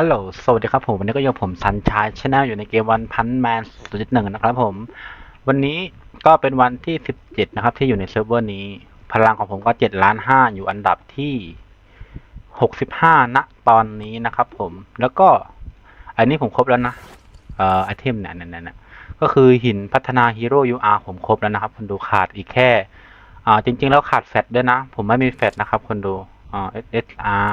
ฮัลโหล สวัสดีครับผม วันนี้ก็อยู่กับผมซันชายชแนลอยู่ในเกมวันพันแมน0.1นะครับผม วันนี้ก็เป็นวันที่17นะครับ ที่อยู่ในเซิร์ฟเวอร์นี้ พลังของผมก็7ล้าน5อยู่อันดับที่65ณตอนนี้นะครับผม แล้วก็ อันนี้ผมครบแล้วนะ เอ่อไอเทมเนี่ยเนี่ยเนี่ยก็คือหินพัฒนาฮีโร่ UR ผมครบแล้วนะครับคนดูขาดอีกแค่ อ่า จริง ๆ แล้วขาดแฟตด้วยนะ ผมไม่มีแฟตนะครับคนดูอ่า SSR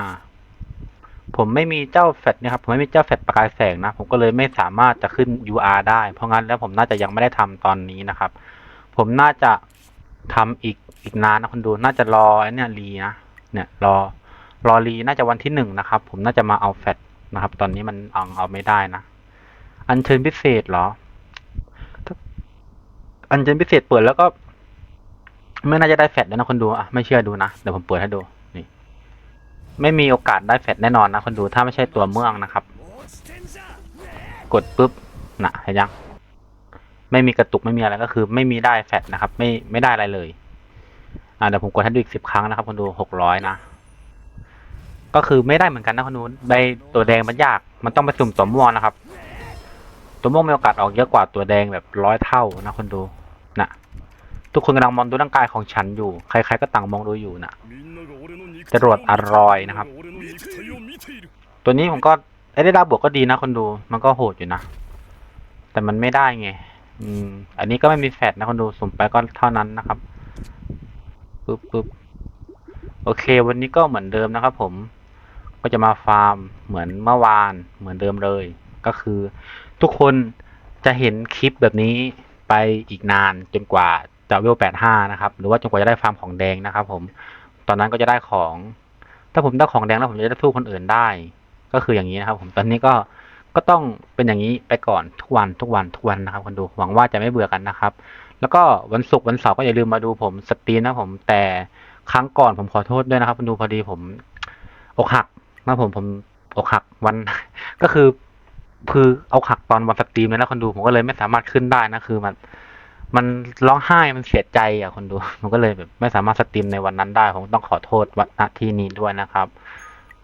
ผมไม่มีเจ้าแฟตเนี่ยครับผมไม่มีเจ้าแฟตประกายแสงนะ ผมก็เลยไม่สามารถจะขึ้น UR ได้ เพราะงั้นแล้วผมน่าจะยังไม่ได้ทำตอนนี้นะครับ ผมน่าจะทำอีกอีกนานนะคนดูน่าจะรอไอ้เนี่ยรีนะเนี่ยรอรอรีน่าจะวันที่หนึ่งนะครับ ผมน่าจะมาเอาแฟตนะครับ ตอนนี้มันเอาเอาไม่ได้นะ อัญเชิญพิเศษเหรอ อัญเชิญพิเศษเปิดแล้วก็ ไม่น่าจะได้แฟตแล้วนะคนดูอะไม่เชื่อดูนะเดี๋ยวผมเปิดให้ดู ไม่มีโอกาสได้แฟตแน่นอนนะคนดูถ้าไม่ใช่ตัวเมืองนะครับ กดปุ๊บนะเห็นยัง ไม่มีกระตุกไม่มีอะไรก็คือ ไม่มีได้แฟตนะครับ ไม่ไม่ได้อะไรเลย อ่าเดี๋ยวผมกดให้ดูอีกสิบครั้งนะครับคนดูหกร้อยนะก็คือไม่ได้เหมือนกันนะคนดูใบตัวแดงมันยาก มันต้องไปสุ่มตัวม่วงนะครับ ตัวม่วงมีโอกาสออกเยอะกว่าตัวแดงแบบร้อยเท่านะคนดูนะทุกคนกำลังมองดูร่างกายของฉันอยู่ ใคร ๆ ก็ต่างมองดูอยู่นะ จรวดอร่อยนะครับ ตัวนี้ผมก็ไอ้ได้ดาบวกก็ดีนะคนดูมันก็โหดอยู่นะ แต่มันไม่ได้ไง อืม อันนี้ก็ไม่มีแฟดนะคนดูสุ่มไปก็เท่านั้นนะครับปึ๊บปึ๊บโอเค วันนี้ก็เหมือนเดิมนะครับ ผม ก็จะมาฟาร์มเหมือนเมื่อวานเหมือนเดิมเลย ก็คือ ทุกคนจะเห็นคลิปแบบนี้ไปอีกนานจนกว่าจะเวลแปดห้านะครับ หรือว่าจนกว่าจะได้ฟาร์มของแดงนะครับ ผม ตอนนั้นก็จะได้ของ ถ้าผมได้ของแดงแล้วผมจะได้สู้คนอื่นได้ ก็คืออย่างนี้นะครับ ผมตอนนี้ก็ก็ต้องเป็นอย่างนี้ไปก่อนทุกวันทุกวันทุกวันนะครับคนดูหวังว่าจะไม่เบื่อกันนะครับ แล้วก็วันศุกร์วันเสาร์ก็อย่าลืมมาดูผมสตรีมนะผมแต่ครั้งก่อนผมขอโทษด้วยนะครับคนดูพอดีผมอกหักนะผมผมอกหักวันก็คือคือเอาหักตอนวันสตรีมเลยนะคนดูผมก็เลยไม่สามารถขึ้นได้นะคือมัน มันร้องไห้มันเสียใจอะคนดู มันก็เลยแบบไม่สามารถสตรีมในวันนั้นได้ ผมต้องขอโทษวันณที่นี้ด้วยนะครับ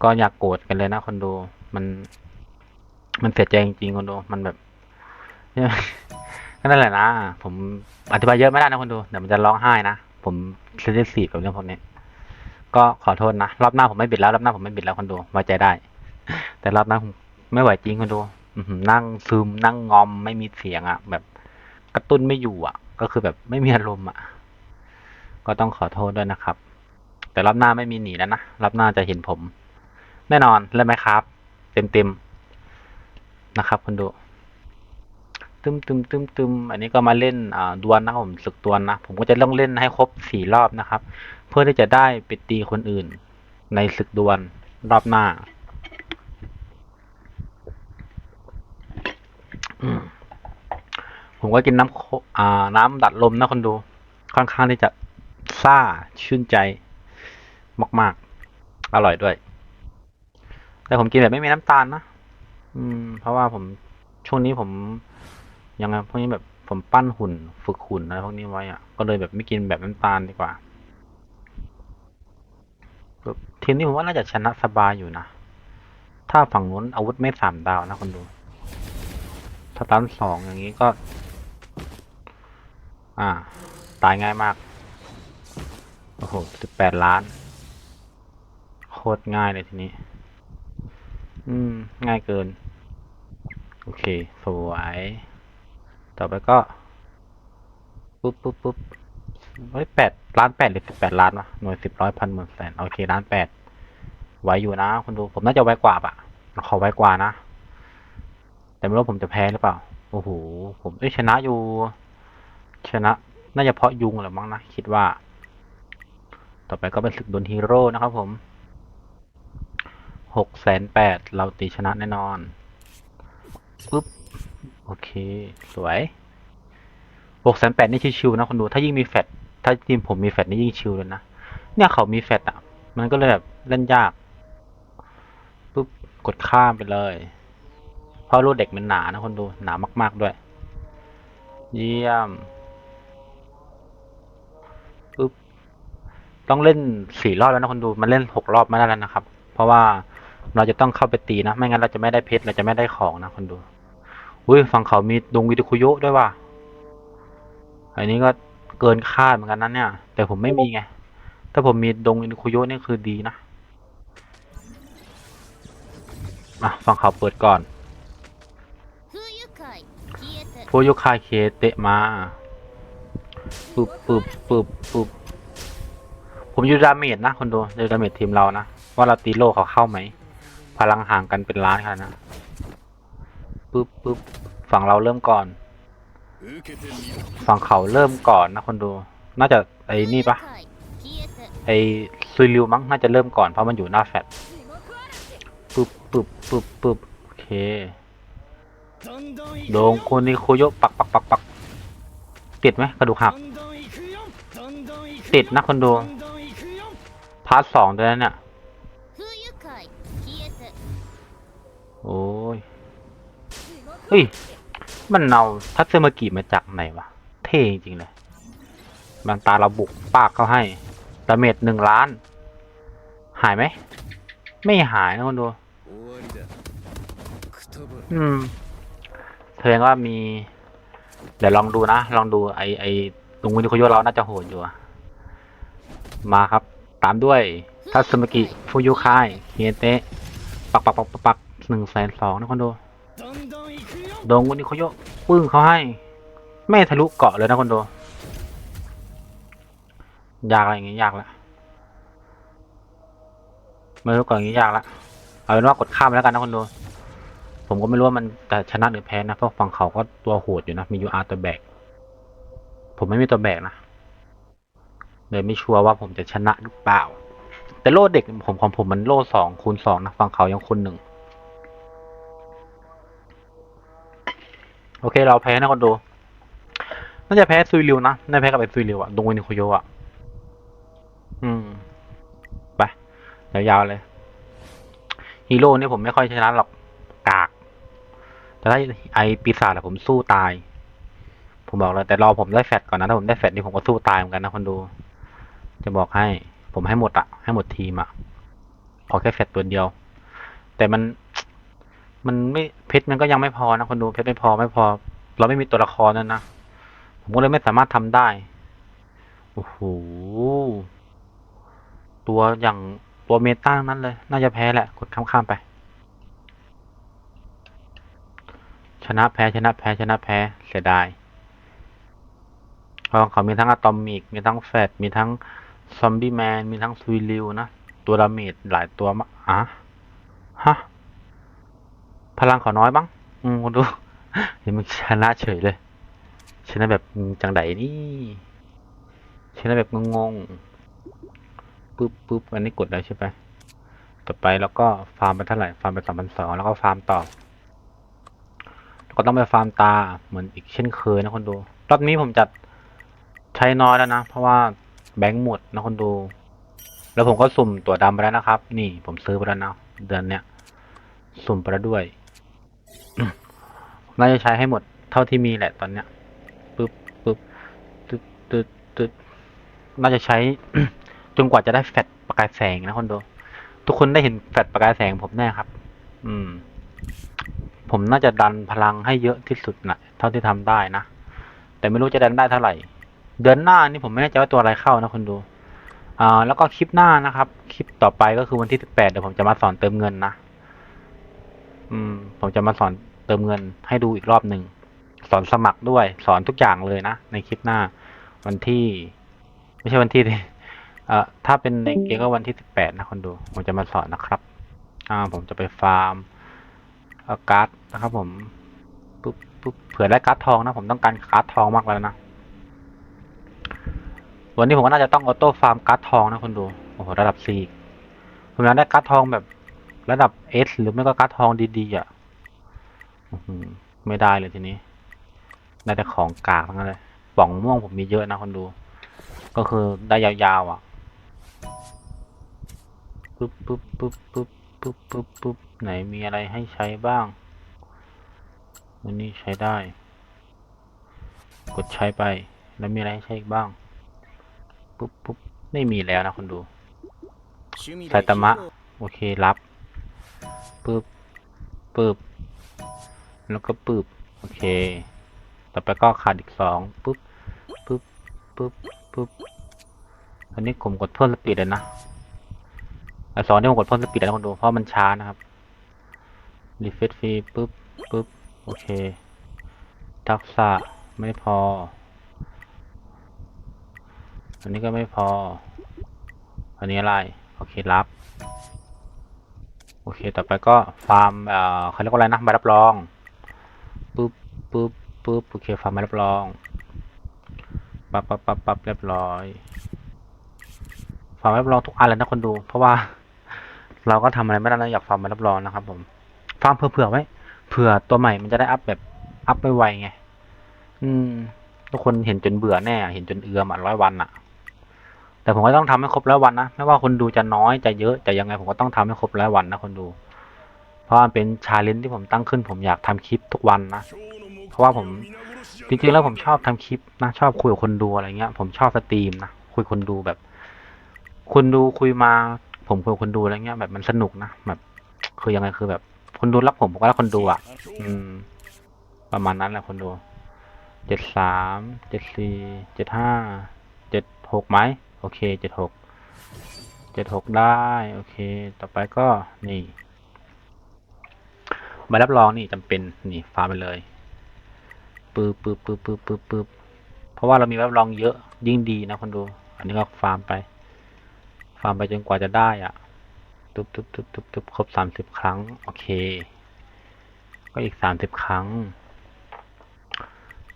ก็อยากโกรธกันเลยนะคนดู มัน มันเสียใจจริงๆคนดู มันแบบนั่นแหละนะ ผมอธิบายเยอะไม่ได้นะคนดู เดี๋ยวมันจะร้องไห้นะ ผมเซนซิทีฟกับเรื่องพวกนี้ ก็ขอโทษนะ รอบหน้าผมไม่บิดแล้ว รอบหน้าผมไม่บิดแล้วคนดู ไว้ใจได้ แต่รอบหน้าผมไม่ไหวจริงคนดูนั่งซึมนั่งงอมไม่มีเสียงอะแบบกระตุ้นไม่อยู่อะ ก็คือแบบไม่มีอารมณ์อะ ก็ต้องขอโทษด้วยนะครับ แต่รอบหน้าไม่มีหนีแล้วนะรอบหน้าจะเห็นผม แน่นอนเล่นไหมครับ เต็มเต็มๆนะครับคุณดูตึมตึมตึมตึมอันนี้ก็มาเล่นอ่าดวลนะผมศึกดวลนะ ผมก็จะต้องเล่นให้ครบสี่รอบนะครับ เพื่อที่จะได้ไปตีคนอื่น ในศึกดวลรอบหน้า อืม ผมก็กินน้ำอ่าน้ำดัดลมนะคนดู ค่อนข้างที่จะซ่าชื่นใจ มากๆ อร่อยด้วย แต่ผมกินแบบไม่มีน้ำตาลนะอืม เพราะว่าผมช่วงนี้ผมยังไงพวกนี้แบบผมปั้นหุ่น ฝึกหุ่นอะไรพวกนี้ไว้อะก็เลยแบบไม่กินแบบน้ำตาลดีกว่าทีมนี้ผมว่าน่าจะชนะสบายอยู่นะ ถ้าฝั่งนู้นอาวุธไม่สามดาวนะคนดูสตันสองอย่างนี้ก็ อ่า ตายง่ายมาก โอ้โหสิบแปดล้าน โคตรง่ายเลยทีนี้ อืม ง่ายเกิน โอเค สวย ต่อไปก็ ปุ๊บปุ๊บปุ๊บเฮ้ยแปดล้านแปดหรือสิบแปดล้านวะ หน่วยสิบร้อยพันหมื่นแสน โอเคล้านแปด ไวอยู่นะคนดู ผมน่าจะไวกว่าปะขอไวกว่านะ แต่ไม่รู้ผมจะแพ้หรือเปล่า โอ้โห ผมเอ้ยชนะอยู่ ชนะ น่าจะเพราะยุงแหรือมั้งนะ คิดว่า ต่อไปก็เป็นศึกดวลฮีโร่นะครับผมหกแสนแปดเราตีชนะแน่นอนปุ๊บ โอเค สวยหกแสนแปดนี่ชิวๆนะคนดู ถ้ายิ่งมีแฟตถ้าทีมผมมีแฟตนี่ยิ่งชิวเลยนะ เนี่ยเขามีแฟตอะ มันก็เลยแบบเล่นยากปุ๊บ กดข้ามไปเลย เพราะรูดเด็กมันหนานะคนดู หนามาก ๆด้วย เยี่ยม ต้องเล่นสี่รอบแล้วนะคนดูมันเล่นหกรอบไม่ได้แล้วนะครับ เพราะว่าเราจะต้องเข้าไปตีนะ ไม่งั้นเราจะไม่ได้เพชรเราจะไม่ได้ของนะคนดูอุ้ยฝั่งเขามีดงวิทคุโยด้วยว่ะอันนี้ก็เกินคาดเหมือนกันนั้นเนี่ย แต่ผมไม่มีไง ถ้าผมมีดงวิทคุโยนี่คือดีนะมาฝั่งเขาเปิดก่อนฟูยุคายเคเตะมาปึบปึบปึบปึบ ผมยูดาเมจนะคนดูยูดาเมจทีมเรานะ ว่าเราตีโลเขาเข้าไหม พลังห่างกันเป็นล้านค่ะนะปึ๊บปึ๊บฝั่งเราเริ่มก่อน ฝั่งเขาเริ่มก่อนนะคนดู น่าจะไอ้นี่ปะไอ้ซุยริวมั้งน่าจะเริ่มก่อนเพราะมันอยู่หน้าแฟตปึ๊บปึ๊บปึ๊บปึ๊บโอเคโดงคุนิโคโยปักปักปักปักติดไหมกระดูกหัก ติดนะคนดู พาร์ทสองด้วยนะเนี่ยโอ้ยเฮ้ย มันเอาทัศเซมกิมาจากไหนวะ เท่จริงเลยบางตาเราบุกปากเขาให้ดาเมจหนึ่งล้าน หายไหม ไม่หายนะคนดู อืมแสดงว่ามี เดี๋ยวลองดูนะ ลองดูไอไอตรงวินี้คุโยเราน่าจะโหดอยู่อะมาครับ ตามด้วยทัศมกิฟูยุคายเฮเตะปักปักปักปักหนึ่งแสนสองนะคนดูโดงคนนี้เขาโยกปึ้งเขาให้ ไม่ทะลุเกาะเลยนะคนดูอยากอะไรอย่างงี้อยากละไม่รู้ก่อนอย่างงี้อยากละเอาเป็นว่ากดข้ามแล้วกันนะคนดูผมก็ไม่รู้ว่ามันจะชนะหรือแพ้นะเพราะฝั่งเขาก็ตัวโหดอยู่นะมียูอาร์ตัวแบกผมไม่มีตัวแบกนะ เลยไม่ชัวร์ว่าผมจะชนะหรือเปล่า แต่โล่เด็กผมของผมมันโล่สองคูณสองนะฝั่งเขายังคูณหนึ่งโอเค เราแพ้นะคนดูน่าจะแพ้ซุยริวนะน่าจะแพ้กับไอ้ซุยริวอะดงวินโคโยอะอืม ไปยาวๆเลย ฮีโร่นี่ผมไม่ค่อยชนะหรอกกาก แต่ถ้าไอปีศาจอะผมสู้ตาย ผมบอกเลยแต่รอผมได้แฟตก่อนนะ ถ้าผมได้แฟตนี่ผมก็สู้ตายเหมือนกันนะคนดู จะบอกให้ ผมให้หมดอะให้หมดทีมอะขอแค่แฟตตัวเดียว แต่มัน มันไม่เพชรมันก็ยังไม่พอนะคนดูเพชรไม่พอไม่พอ เราไม่มีตัวละครนั่นนะผมก็เลยไม่สามารถทำได้โอ้โหตัวอย่างตัวเมตาทั้งนั้นเลย น่าจะแพ้แหละ กดข้ามๆไป ชนะแพ้ชนะแพ้ชนะแพ้เสียดายเพราะเขามีทั้งอะตอมิก มีทั้งแฟตมีทั้ง ซอมบี้แมน มีทั้งซุยริวนะ ตัวดาเมจหลายตัวมาอะฮะ พลังขาน้อยบ้าง อืมคุณดูเห็นมันชนะเฉยเลยชนะแบบจังไดนี่ชนะแบบงงๆปึ๊บปึ๊บอันนี้กดแล้วใช่ไหมต่อไปแล้วก็ฟาร์มไปเท่าไหร่ ฟาร์มไปสามพันสองแล้วก็ฟาร์มต่อ แล้วก็ต้องไปฟาร์มตาเหมือนอีกเช่นเคยนะคนดู รอบนี้ผมจัดใช้น้อยแล้วนะ เพราะว่า แบงค์หมดนะคนดู แล้วผมก็สุ่มตัวดำไปแล้วนะครับ นี่ผมซื้อไปแล้วนะเดือนเนี้ยสุ่มไปแล้วด้วยน่าจะใช้ให้หมดเท่าที่มีแหละตอนเนี้ยปึ๊บปึ๊บตึ๊ดตึ๊ดตึ๊ดน่าจะใช้จนกว่าจะได้แฟลชประกายแสงนะคนดู ทุกคนได้เห็นแฟลชประกายแสงผมแน่ครับ อืม ผมน่าจะดันพลังให้เยอะที่สุดนะเท่าที่ทำได้นะแต่ไม่รู้จะดันได้เท่าไหร่ เดือนหน้านี่ผมไม่แน่ใจว่าตัวอะไรเข้านะคนดูอ่าแล้วก็คลิปหน้านะครับ คลิปต่อไปก็คือวันที่สิบแปดเดี๋ยวผมจะมาสอนเติมเงินนะอืม ผมจะมาสอนเติมเงินให้ดูอีกรอบหนึ่งสอนสมัครด้วย สอนทุกอย่างเลยนะในคลิปหน้า วันที่ ไม่ใช่วันที่ดิเอ่อถ้าเป็นในเกมก็วันที่สิบแปดนะคนดู ผมจะมาสอนนะครับ อ่า ผมจะไปฟาร์มเอาการ์ดนะครับ ผมปุ๊บปุ๊บเผื่อได้การ์ดทองนะ ผมต้องการการ์ดทองมากแล้วนะ วันนี้ผมก็น่าจะต้องออโต้ฟาร์มการ์ดทองนะคนดู โอ้โห ระดับสี่ผมอยากได้การ์ดทองแบบระดับเอสหรือไม่ก็การ์ดทองดีๆอะไม่ได้เลยทีนี้ ได้แต่ของกากทั้งนั้นเลยป่องม่วงผมมีเยอะนะคนดู ก็คือได้ยาวๆอะปุ๊บปุ๊บปุ๊บปุ๊บปุ๊บปุ๊บปุ๊บไหนมีอะไรให้ใช้บ้างวันนี้ใช้ได้ กดใช้ไป แล้วมีอะไรให้ใช้อีกบ้าง ปุ๊บปุ๊บไม่มีแล้วนะคนดู趣味ไซตามะ โอเครับปึ๊บปึ๊บแล้วก็ปึ๊บโอเค ต่อไปก็ขาดอีกสองปึ๊บปึ๊บปึ๊บปึ๊บอันนี้ผมกดเพิ่มสปีดเลยนะไอสองนี่ผมกดเพิ่มสปีดแล้วคนดูเพราะมันช้านะครับรีเฟรชฟรีปึ๊บปึ๊บโอเคทักษะไม่พอ อันนี้ก็ไม่พอ อันนี้อะไร โอเครับ โอเค ต่อไปก็ฟาร์มเอ่อเขาเรียกว่าอะไรนะใบรับรองปึ๊บปึ๊บปึ๊บโอเคฟาร์มใบรับรองปั๊บปั๊บปั๊บปั๊บเรียบร้อยฟาร์มใบรับรองทุกอันเลยนะคนดู เพราะว่า เราก็ทำอะไรไม่ได้นะอยากฟาร์มใบรับรองนะครับผมฟาร์มเผื่อๆไว้เผื่อตัวใหม่มันจะได้อัพแบบอัพไวไง อืมทุกคนเห็นจนเบื่อแน่ เห็นจนเอือมอะร้อยวันอะ แต่ผมก็ต้องทำให้ครบร้อยวันนะไม่ว่าคนดูจะน้อยจะเยอะจะยังไงผมก็ต้องทำให้ครบร้อยวันนะคนดู เพราะมันเป็นชาเลนจ์ที่ผมตั้งขึ้น ผมอยากทำคลิปทุกวันนะเพราะว่าผมจริงๆแล้วผมชอบทำคลิปนะชอบคุยกับคนดูอะไรเงี้ย ผมชอบสตรีมนะคุยคนดูแบบ คนดูคุยมา ผมคุยกับคนดูอะไรเงี้ยแบบมันสนุกนะแบบคือยังไงคือแบบ คนดูรักผมผมก็รักคนดูอะ อืม ประมาณนั้นแหละคนดูเจ็ดสามเจ็ดสี่เจ็ดห้าเจ็ดหกไหม โอเคเจ็ดหกเจ็ดหกได้ โอเค ต่อไปก็นี่ใบรับรองนี่จำเป็นนี่ฟาร์มไปเลยปึ๊บปึ๊บปึ๊บปึ๊บปึ๊บปึ๊บเพราะว่าเรามีใบรับรองเยอะยิ่งดีนะคนดู อันนี้ก็ฟาร์มไปฟาร์มไปจนกว่าจะได้อะตุ๊บตุ๊บตุ๊บตุ๊บตุ๊บครบสามสิบครั้ง โอเค ก็อีกสามสิบครั้ง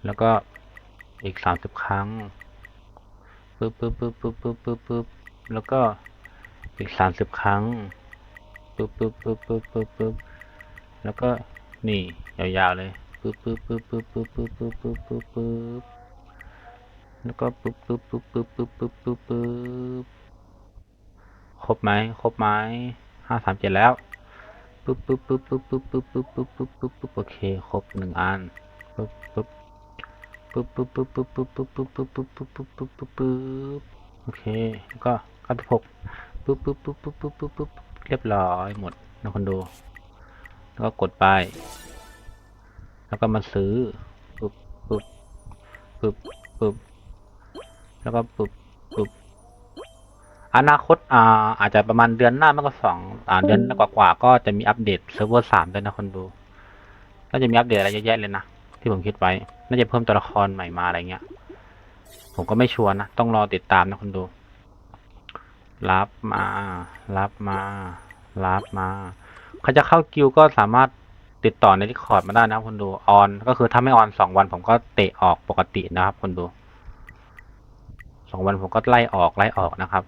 แล้วก็อีกสามสิบครั้ง ปึ๊บปึ๊บปึ๊บปึ๊บปึ๊บปึ๊บปึ๊บแล้วก็อีกสามสิบครั้งปึ๊บปึ๊บปึ๊บปึ๊บปึ๊บปึ๊บแล้วก็นี่ยาวๆเลยปึ๊บปึ๊บปึ๊บปึ๊บปึ๊บปึ๊บปึ๊บปึ๊บปึ๊บปึ๊บแล้วก็ปึ๊บปึ๊บปึ๊บปึ๊บปึ๊บปึ๊บปึ๊บปึ๊บครบไหมครบไหมห้าสามเจ็ดแล้วปึ๊บปึ๊บปึ๊บปึ๊บปึ๊บปึ๊บปึ๊บปึ๊บปึ๊บปึ๊ปโอเคครบหนึ่งอัน ปึ๊บปึ๊บปึ๊บปึ๊บปึ๊บปึ๊บปึ๊บปึ๊บปึ๊บปึ๊บปึ๊บปึ๊บปึ๊บโอเคแล้วก็เก้าสิบหกปึ๊บปึ๊บปึ๊บปึ๊บปึ๊บปึ๊บปึ๊บเรียบร้อยหมดนะคนดูแล้วก็กดไปแล้วก็มาซื้อปึ๊บปึ๊บปึ๊บปึ๊บแล้วก็ปึ๊บปึ๊บอนาคตอ่าอาจจะประมาณเดือนหน้าม่ก็สองอ่าเดือนกว่าๆก็จะมีอัปเดตเซิร์ฟเวอร์สามด้วยนะคนดูน่าจะมีอัปเดตอะไรเยอะแยะเลยนะ ที่ผมคิดไว้ น่าจะเพิ่มตัวละครใหม่มาอะไรเงี้ย ผมก็ไม่ชัวร์นะ ต้องรอติดตามนะคุณดู รับมา รับมา รับมาเขาจะเข้ากิวก็สามารถติดต่อใน Discord มาได้นะครับคุณดู ออน ก็คือถ้าไม่ออนสองวัน ผมก็เตะออกปกตินะครับคุณดูสองวันผมก็ไล่ออกไล่ออกนะครับ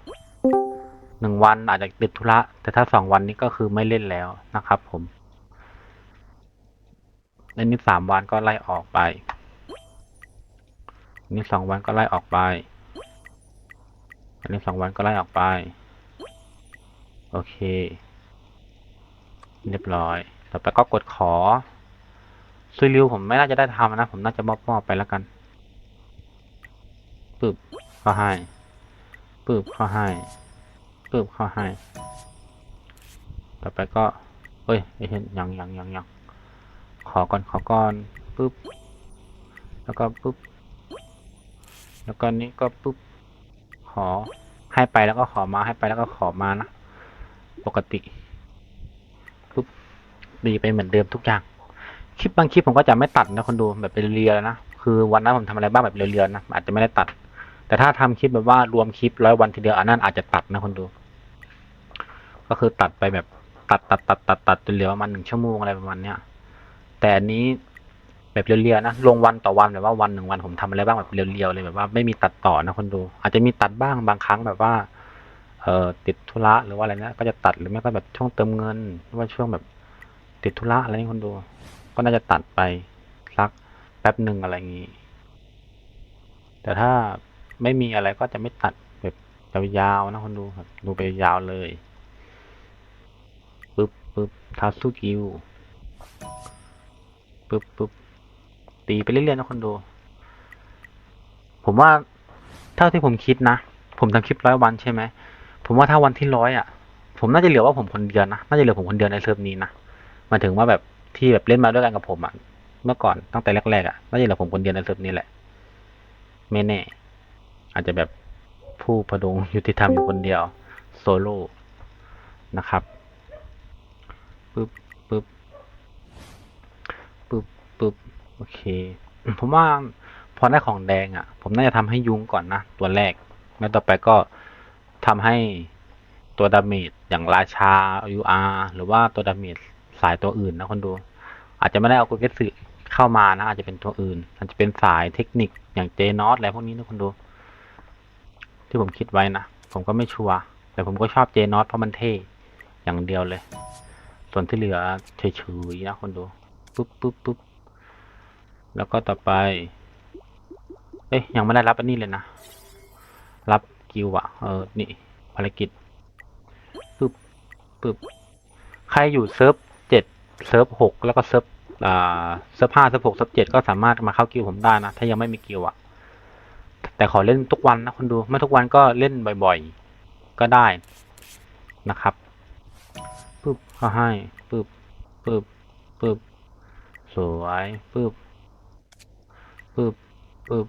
หนึ่งวันอาจจะติดธุระ แต่ถ้าสองวันนี้ก็คือไม่เล่นแล้วนะครับผม อันนี้สามวันก็ไล่ออกไปอันนี้สองวันก็ไล่ออกไป อันนี้สองวันก็ไล่ออกไป โอเค เรียบร้อย ต่อไปก็กดขอซุยริวผมไม่น่าจะได้ทำนะ ผมน่าจะมอบมอบไปแล้วกันปึ๊บเขาให้ปึ๊บเขาให้ปึ๊บเขาให้ ต่อไปก็เอ้ยเห็นยังยังยังยัง ขอก่อนขอก่อนปุ๊บแล้วก็ปุ๊บแล้วก็นี้ก็ปุ๊บขอให้ไปแล้วก็ขอมาให้ไปแล้วก็ขอมานะปกติปุ๊บดีไปเหมือนเดิมทุกอย่างคลิปบางคลิปผมก็จะไม่ตัดนะคนดูแบบเป็นเรียลๆนะคือวันนั้นผมทำอะไรบ้างแบบเรียๆนะอาจจะไม่ได้ตัด แต่ถ้าทำคลิปแบบว่ารวมคลิปร้อยวันทีเดียวอันนั้นอาจจะตัดนะคนดู ก็คือตัดไปแบบตัดตัดตัดตัดตัดจนเหลือประมาณหนึ่งชั่วโมงอะไรประมาณเนี้ย แต่อันนี้แบบเรียวๆนะ ลงวันต่อวันแบบว่าวันหนึ่งวันผมทำอะไรบ้างแบบเรียวๆเลยแบบว่าไม่มีตัดต่อนะคนดู อาจจะมีตัดบ้างบางครั้งแบบว่า เอ่อติดธุระหรือว่าอะไรนะก็จะตัดหรือไม่ก็แบบช่วงเติมเงินหรือว่าช่วงแบบติดธุระอะไรนี่คนดู ก็น่าจะตัดไปสักแป๊บหนึ่งอะไรอย่างนี้ แต่ถ้าไม่มีอะไรก็จะไม่ตัดแบบยาวๆนะคนดูแบบดูไปยาวเลยปึ๊บปึ๊บทาสุกิว ปึ๊บปึ๊บตีไปเรื่อยๆนะคนดู ผมว่าเท่าที่ผมคิดนะ ผมทำคลิปร้อยวันใช่ไหม ผมว่าถ้าวันที่ร้อยอะ ผมน่าจะเหลือว่าผมคนเดียวนะ น่าจะเหลือผมคนเดียวในเซิร์ฟนี้นะหมายถึงว่าแบบที่แบบเล่นมาด้วยกันกับผมอะ เมื่อก่อนตั้งแต่แรกๆอะ น่าจะเหลือผมคนเดียวในเซิร์ฟนี้แหละ ไม่แน่ อาจจะแบบผู้พดุงยุติธรรมอยู่คนเดียว โซโล่นะครับปึ๊บปึ๊บ โอเค ผมว่าพอได้ของแดงอะ่ะ ผมน่าจะทำให้ยุงก่อนนะ ตัวแรก แล้วต่อไปก็ทำให้ตัวดาเมจอย่างราชา UR หรือว่าตัวดาเมจสายตัวอื่นนะคนดู อาจจะไม่ได้เอากุเกสึเข้ามานะ อาจจะเป็นตัวอื่น อาจจะเป็นสายเทคนิคอย่างเจนอสอะไรพวกนี้นะคนดู ที่ผมคิดไว้นะ ผมก็ไม่ชัวร์แต่ผมก็ชอบเจนอสเพราะมันเท่อย่างเดียวเลย ส่วนที่เหลือเฉยๆนะคนดูปุ๊บปุ๊บปุ๊บ แล้วก็ต่อไป เอ้ยยังไม่ได้รับอันนี้เลยนะ รับกิวอะเออ นี่ภารกิจปึ๊บปึ๊บใครอยู่เซิร์ฟเจ็ดเซิร์ฟหกแล้วก็เซิร์ฟอ่าเซิร์ฟห้าเซิร์ฟหกเซิร์ฟเจ็ดก็สามารถมาเข้ากิวผมได้นะ ถ้ายังไม่มีกิวอะแต่ขอเล่นทุกวันนะคนดู ไม่ทุกวันก็เล่นบ่อยๆ ก็ได้นะครับปึ๊บเขาให้ปึ๊บปึ๊บปึ๊บสวยปึ๊บ ปึ๊บปึ๊บ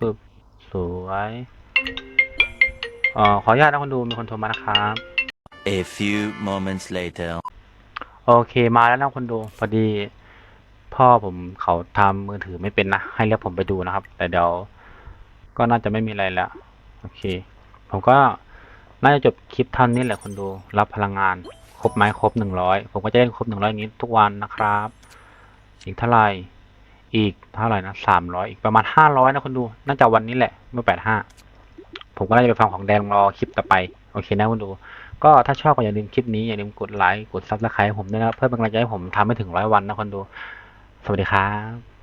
ปึ๊บสวยเอ่อขออนุญาตนะคนดูมีคนโทรมานะครับ A few moments later. โอเคมาแล้วนะคนดูพอดี พ่อผมเขาทำมือถือไม่เป็นนะ ให้เรียกผมไปดูนะครับ แต่เดี๋ยวก็น่าจะไม่มีอะไรแล้วโอเค ผมก็น่าจะจบคลิปเท่านี้แหละคนดู รับพลังงาน ครบไหมครบหนึ่งร้อยผมก็จะเล่นครบหนึ่งร้อยนี้ทุกวันนะครับ อีกเท่าไหร่ อีกเท่าไหร่นะสามร้อยอีกประมาณห้าร้อยนะคนดู น่าจะวันนี้แหละเมื่อแปดห้าผมก็น่าจะไปฟังของแดงรอคลิปต่อไป โอเคนะคนดู ก็ถ้าชอบก็อย่าลืมคลิปนี้อย่าลืมกดไลค์กดซับสไครต์ผมด้วยนะเพื่อเป็นกำลังใจให้ผมทำให้ถึงร้อยวันนะคนดู สวัสดีครับ